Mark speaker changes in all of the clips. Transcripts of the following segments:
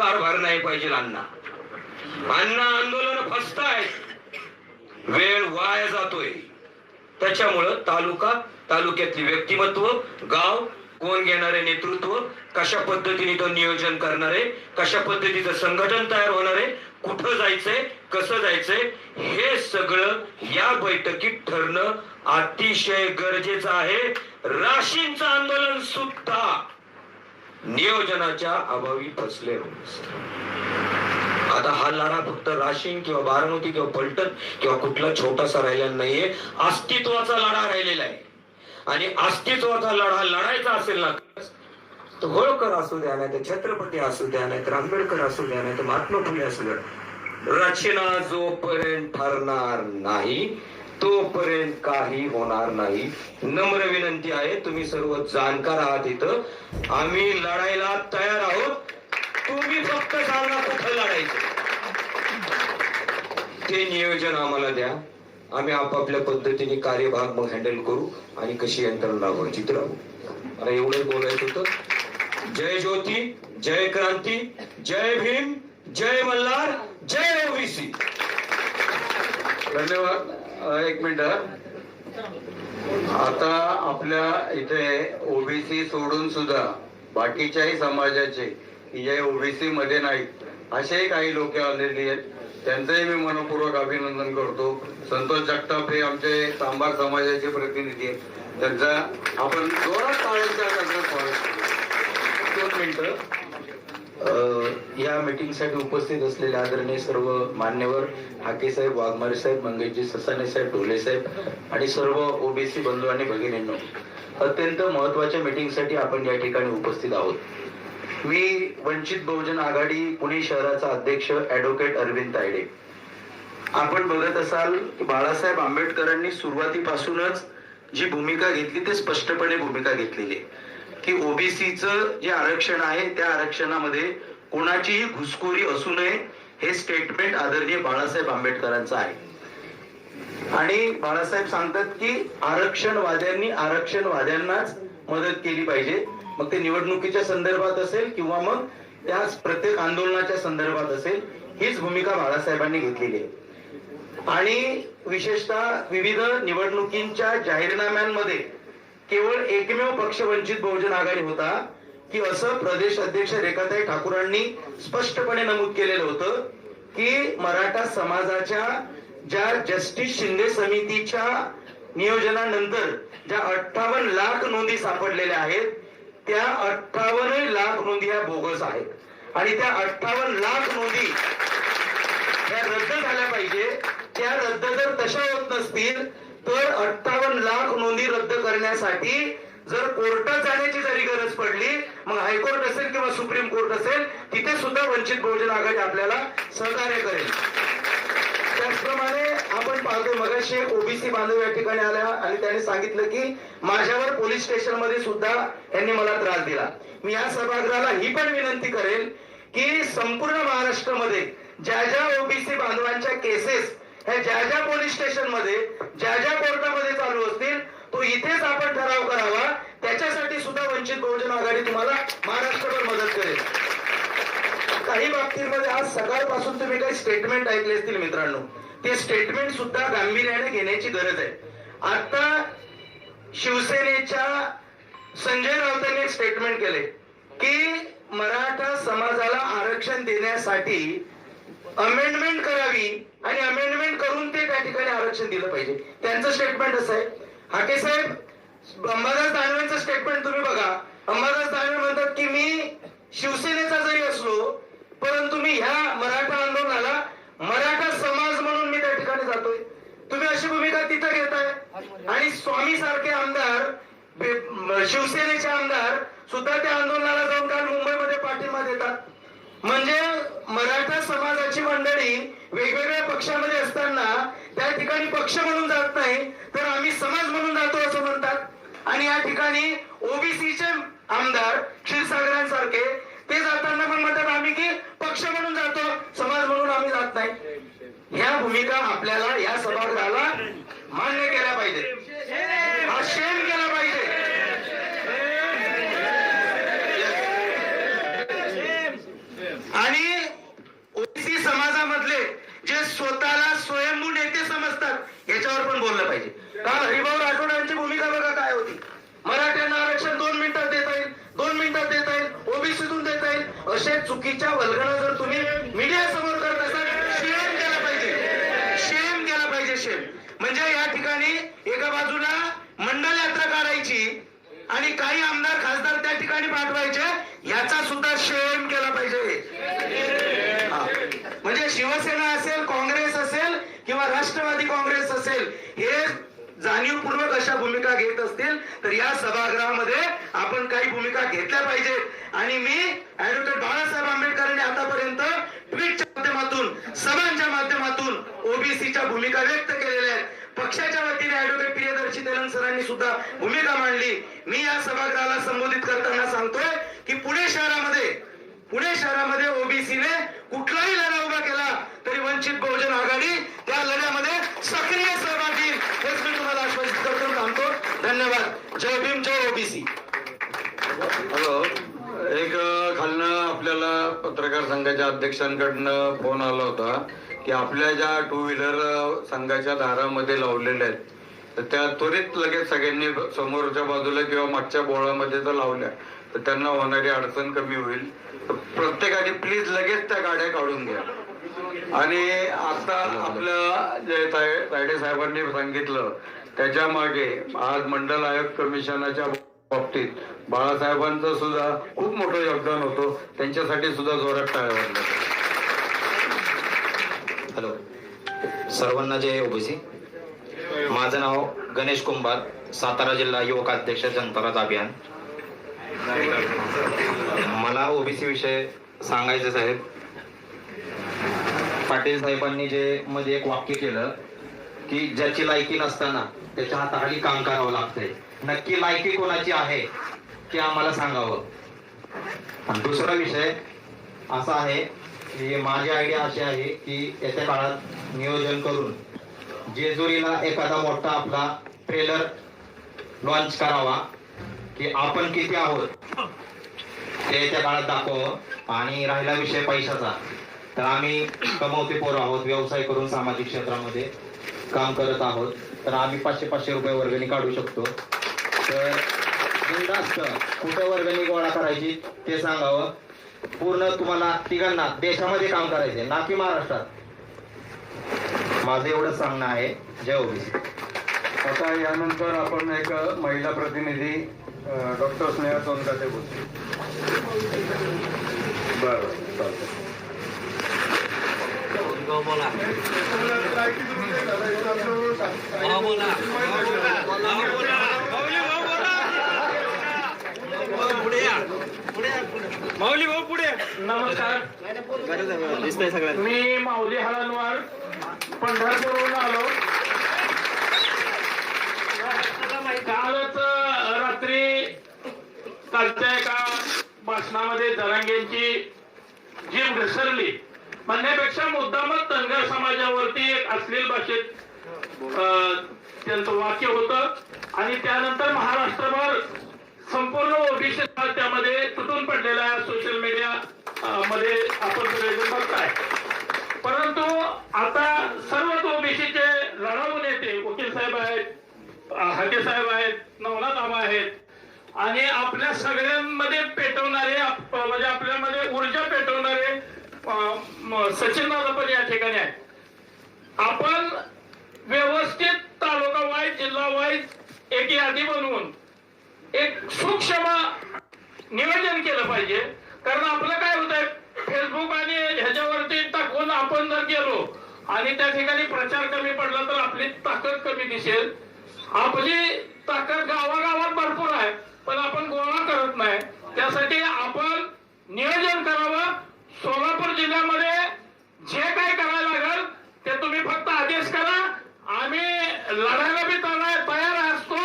Speaker 1: कारभार नाही पाहिजे अण्णा. अण्णा आंदोलन फसतायत वेळ वाया जातोय. त्याच्यामुळं तालुका तालुक्यातली व्यक्तिमत्व गाव कोण घेणारे नेतृत्व कशा पद्धतीने तो नियोजन करणारे कशा पद्धतीचं संघटन तयार होणार आहे कुठं जायचंय कसं जायचंय हे सगळं या बैठकीत ठरणं अतिशय गरजेचं आहे. राशींचं आंदोलन सुद्धा नियोजनाच्या अभावी फसले आता हा लढा फक्त राशीन किंवा बारामती किंवा पलटण किंवा कुठला छोटासा राहिलेला नाहीये. अस्तित्वाचा लढा राहिलेला आहे. आणि अस्तित्वाचा लढा लढायचा असेल ना तर होळकर असू द्या नाही तर छत्रपती असू द्या नाही तर आंबेडकर असू द्या नाही तर महात्मा फुले असू द्या. रचना जोपर्यंत ठरणार नाही तोपर्यंत काही होणार नाही. नम्र विनंती आहे तुम्ही सर्व जाणकार आहात इथं. आम्ही लढायला तयार आहोत. तुम्ही फक्त सांगा कुठं लढायचं. ते नियोजन आम्हाला द्या. आम्ही आपापल्या पद्धतीने कार्यभाग मग हँडल करू आणि कशी यंत्रणा राबवायची तर राहू मला एवढंच बोलायचं होतं. जय ज्योती जय क्रांती जय भीम जय मल्हार जय ओबीसी.
Speaker 2: धन्यवाद. एक मिनिट. आता आपल्या इथे ओबीसी सोडून सुद्धा बाकीच्याही समाजाचे की जे ओबीसी मध्ये नाहीत असेही काही लोक आलेली आहेत. त्यांचंही मी मनपूर्वक अभिनंदन करतो. संतोष जगताप हे आमचे सांबार समाजाचे प्रतिनिधी आहेत. त्यांचा आपण जोरात टाळ्यांच्या स्वागत
Speaker 1: दोन मिनिटं. अ, या मीटिंग उपस्थित असलेले आदरणीय सर्व मान्यवर हाके साहेब वाघमारे साहेब मंगेशजी ससाने साहेब ढोले साहेब आणि सर्व ओबीसी बंधू आणि भगिनींनो अत्यंत महत्त्वाच्या मीटिंगसाठी आपण या ठिकाणी उपस्थित आहोत. मी वंचित बहुजन आघाडी पुणे शहराचा अध्यक्ष ऍडव्होकेट अरविंद तायडे. आपण बघत असाल की बाळासाहेब आंबेडकरांनी सुरुवातीपासूनच जी भूमिका घेतली ते स्पष्टपणे भूमिका घेतलेली आहे. की ओबीसीचं जे आरक्षण आहे त्या आरक्षणामध्ये कोणाचीही घुसखोरी असू नये हे स्टेटमेंट आदरणीय बाळासाहेब आंबेडकरांचं आहे. आणि बाळासाहेब सांगतात की आरक्षणवाद्यांनी आरक्षणवाद्यांनाच मदत केली पाहिजे. मग ते निवडणुकीच्या संदर्भात असेल किंवा मग त्या प्रत्येक आंदोलनाच्या संदर्भात असेल हीच भूमिका बाळासाहेबांनी घेतलेली आहे. आणि विशेषतः विविध निवडणुकींच्या जाहीरनाम्यांमध्ये केवळ एकमेव पक्ष वंचित बहुजन आघाडी होता की असं प्रदेश अध्यक्ष रेखाताई ठाकूरांनी स्पष्टपणे नमूद केलेलं होतं की मराठा समाजाच्या ज्या जस्टिस शिंदे समितीच्या नियोजनानंतर ज्या अठ्ठावन्न लाख नोंदी सापडलेल्या आहेत त्या अठ्ठावन्न लाख नोंदी ह्या बोगस आहेत. आणि त्या अठ्ठावन्न लाख नोंदी त्या रद्द झाल्या पाहिजे. त्या रद्द जर तशा होत नसतील तर अठ्ठावन्न लाख नोंदी रद्द करण्यासाठी जर कोर्टात जाण्याची जरी गरज पडली मग हायकोर्ट असेल किंवा सुप्रीम कोर्ट असेल तिथे सुद्धा वंचित बहुजन आघाडी आपल्याला सहकार्य करेल. त्याचप्रमाणे आपण पाहतो मगाशी एक ओबीसी बांधव या ठिकाणी आल्या आणि त्याने सांगितलं की माझ्यावर पोलीस स्टेशनमध्ये सुद्धा यांनी मला त्रास दिला. मी या सभागृहाला ही पण विनंती करेल की संपूर्ण महाराष्ट्रामध्ये ज्या ज्या ओबीसी बांधवांच्या केसेस ह्या ज्या ज्या पोलीस स्टेशनमध्ये ज्या ज्या कोर्टामध्ये चालू असतील तो इथेच आपण ठराव करावा. त्याच्यासाठी सुद्धा वंचित बहुजन आघाडी तुम्हाला महाराष्ट्रभर मदत करेल. काही बाबतीमध्ये आज सकाळपासून तुम्ही काही स्टेटमेंट ऐकले असतील मित्रांनो. ते स्टेटमेंट सुद्धा गांभीर्याने घेण्याची गरज आहे. आता शिवसेनेच्या संजय राऊतांनी एक स्टेटमेंट केले की मराठा समाजाला आरक्षण देण्यासाठी अमेंडमेंट करावी आणि अमेंडमेंट करून ते त्या ठिकाणी आरक्षण दिलं पाहिजे. त्यांचं स्टेटमेंट असं आहे. हाके साहेब अंबादास दानवेंचं स्टेटमेंट तुम्ही बघा. अंबादास दानवे म्हणतात की मी शिवसेनेचा जरी असलो परंतु मी ह्या मराठा आंदोलनाला मराठा समाज म्हणून मी त्या ठिकाणी जातोय. तुम्ही अशी भूमिका तिथं घेताय? आणि स्वामी सारखे आमदार शिवसेनेचे आमदार सुद्धा त्या आंदोलनाला जाऊन काल मुंबईमध्ये पाठिंबा देतात. म्हणजे मराठा समाजाची मंडळी वेगवेगळ्या पक्षामध्ये असताना त्या ठिकाणी पक्ष म्हणून जात नाही तर आम्ही समाज म्हणून जातो असं म्हणतात. आणि या ठिकाणी ओबीसीचे आमदार क्षीरसागरांसारखे ते जाताना पण म्हणतात आम्ही की पक्ष म्हणून जातो समाज म्हणून आम्ही जात नाही. ह्या भूमिका आपल्याला या सभागृहाला मान्य केल्या पाहिजे. हा केला पाहिजे. आणि ओबीसी समाजामधले जे स्वतः विषयावर पण बोललं पाहिजे. का हरिभाऊ राठोड यांची भूमिका बघा काय होती. मराठ्यांना आरक्षण दोन मिनिटात देता येईल दोन मिनिटात देता येईल ओबीसीतून देता येईल. असे चुकीच्या वल्गणा जर तुम्ही मीडिया समोर करत असाल शेम केला पाहिजे. शेम केला पाहिजे शेम म्हणजे या ठिकाणी एका बाजूला मंडल यात्रा काढायची आणि काही आमदार खासदार त्या ठिकाणी पाठवायचे याचा सुद्धा सभागृहामध्ये आपण काही भूमिका घेतल्या पाहिजेत आणि मी ऍडव्होकेट बाळासाहेब आंबेडकरांनी आतापर्यंत ट्विटच्या माध्यमातून सभांच्या माध्यमातून ओबीसीच्या भूमिका व्यक्त केलेल्या आहेत. पक्षाच्या वतीने ऍडव्होकेट प्रियदर्शी तेलंग सरांनी सुद्धा भूमिका मांडली. मी या सभागृहाला संबोधित करताना सांगतोय की पुणे शहरामध्ये पुणे शहरामध्ये ओबीसीने कुठलाही लढा उभा केला तरी वंचित बहुजन आघाडी त्या लढ्यामध्ये सक्रिय सहभाग घेईल हेच मी तुम्हाला आश्वासित करतो सांगतो. धन्यवाद. जय भीम जय ओबीसी
Speaker 2: हॅलो. एक खालनं आपल्याला पत्रकार संघाच्या अध्यक्षांकडनं फोन आला होता की आपल्या ज्या टू व्हीलर संघाच्या दारामध्ये लावलेल्या आहेत तर त्या त्वरित लगेच सगळ्यांनी समोरच्या बाजूला किंवा मागच्या बोळामध्ये जर लावल्या तर त्यांना होणारी अडचण कमी होईल. तर प्रत्येकाने प्लीज लगेच त्या गाड्या काढून घ्या. आणि आता आपलं जे तायडे साहेबांनी सांगितलं त्याच्यामागे आज मंडल आयोग कमिशनाच्या बाबतीत बाळासाहेबांचं सुद्धा खूप मोठं योगदान होतं. त्यांच्यासाठी सुद्धा जोरात टाळ्या
Speaker 3: हॅलो. सर्वांना जय ओबीसी. माझं नाव गणेश कुंभार सातारा जिल्हा युवक अध्यक्ष जनता अभियान. मला ओबीसी विषय सांगायचं साहेब पाटील साहेबांनी जे मध्ये एक वाक्य केलं की ज्याची लायकी नसताना त्याच्या हाताखाली काम करावं लागतंय. नक्की लायकी कोणाची आहे ते आम्हाला सांगावं. दुसरा विषय असा आहे की माझी आयडिया अशी आहे की येत्या काळात नियोजन करून जेजुरीला एखादा मोठा आपला ट्रेलर लॉन्च करावा की आपण किती आहोत ते येत्या काळात दाखवावं आणि राहिला विषय पैशाचा. तर आम्ही कमवते पोर आहोत व्यवसाय करून सामाजिक क्षेत्रामध्ये काम करत आहोत. तर आम्ही पाचशे पाचशे रुपये वर्गणी काढू शकतो. तर बिंदास्त कुठं वर्गणी गोळा करायची ते सांगावं. पूर्ण तुम्हाला तिघांना देशामध्ये काम करायचे ना की महाराष्ट्रात. माझं एवढं सांगणं आहे. जय ओबीसी.
Speaker 2: आता यानंतर आपण एक महिला प्रतिनिधी डॉक्टर स्नेहा सोनकाते बोलतो बरं चालतं
Speaker 4: माऊली भाऊ पुढे नमस्कार. मी माऊली हळणवार पंढरपूरहून आलो. कालच रात्री कालच्या एका भाषणामध्ये जरांगेंची जीभ घसरली. म्हणण्यापेक्षा मुद्दामच धनगर समाजावरती एक अश्लील भाषेत त्यांचं वाक्य होतं. आणि त्यानंतर महाराष्ट्रभर संपूर्ण ओबीसी त्यामध्ये तुटून पडलेला सोशल मीडिया मध्ये आपण सगळेजण बघताय. परंतु आता सर्वच ओबीसीचे लढाऊ नेते वकील साहेब आहेत अं, हाके साहेब आहेत नवनाथ आबा आहेत. आणि आपल्या सगळ्यांमध्ये पेटवणारे म्हणजे आपल्यामध्ये ऊर्जा पेटवणारे सचिन दादा पण या ठिकाणी आहेत. आपण व्यवस्थित तालुका वाईज जिल्हा वाईज एक यादी बनवून एक सूक्ष्म नियोजन केलं पाहिजे. कारण आपलं काय होत आहे फेसबुक आणि ह्याच्यावरती टाकून आपण जर गेलो आणि त्या ठिकाणी प्रचार कमी पडला तर आपली ताकद कमी दिसेल. आपली ताकद गावागावात भरपूर आहे पण आपण गोळा करत नाही. त्यासाठी आपण नियोजन करावं सोलापूर जिल्ह्यामध्ये जे काही करायला लागेल ते तुम्ही फक्त आदेश करा. आम्ही लढायला बी तयार तयार असतो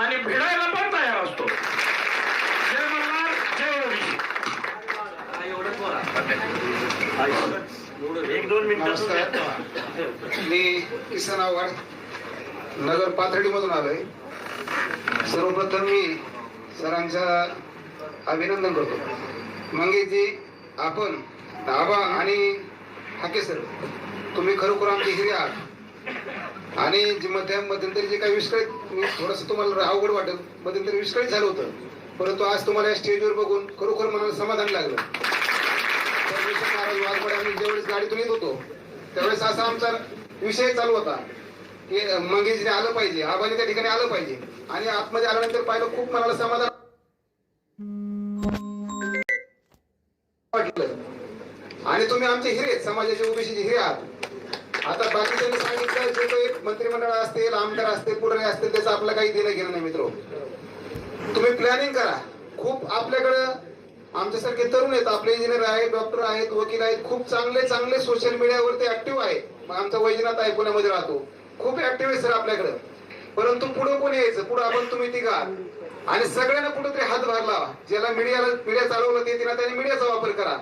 Speaker 4: आणि भिडायला पण तयार असतो. जय मल्हार जय ओबीसी
Speaker 5: मी किसन आव्हाड नगर पाथर्डीमधून आलोय. सर्वप्रथम मी सरांचं अभिनंदन करतो. मंगेजी आपण आबा आणि हाके सर तुम्ही खरोखर आमचे हिरे आहात. आणि जे मध्य मध्यंतरी जे काही विस्कळीत थोडस तुम्हाला अवघड वाटत मध्यंतरी विस्कळीत झालं होतं. परंतु आज तुम्हाला या स्टेजवर बघून खरोखर मला समाधान लागलं. महाराज आम्ही ज्यावेळेस गाडीतून येत होतो त्यावेळेस असा आमचा विषय चालू होता. की मंगेशने आलं पाहिजे आबाने त्या ठिकाणी आलं पाहिजे. आणि आतमध्ये आल्यानंतर पाहिलं खूप मनाला समाधान आणि तुम्ही आमचे हिरे समाजाचे ओबीसीचे हिरे आहात आता बाकीच्यांनी सांगितलं जे काही मंत्रिमंडळ असतील आमदार असतील पुढे असतील त्याचं आपलं काही देणं घेणं नाही मित्र. तुम्ही प्लॅनिंग करा. खूप आपल्याकडं आमच्यासारखे तरुण आहेत आपले इंजिनियर आहेत डॉक्टर आहेत वकील आहेत खूप चांगले चांगले सोशल मीडियावरती ऍक्टिव्ह आहेत मग आमचा वैजनाथ आहे पुण्यामध्ये राहतो. खूप ऍक्टिव्ह आहे सर आपल्याकडं. परंतु पुढे कोण यायचं? पुढे आपण तुम्ही तिघा आणि सगळ्यांना कुठेतरी हातभार लावा ज्याला मीडियाला मीडिया चालवलं ते तिला त्याने मीडियाचा वापर करा.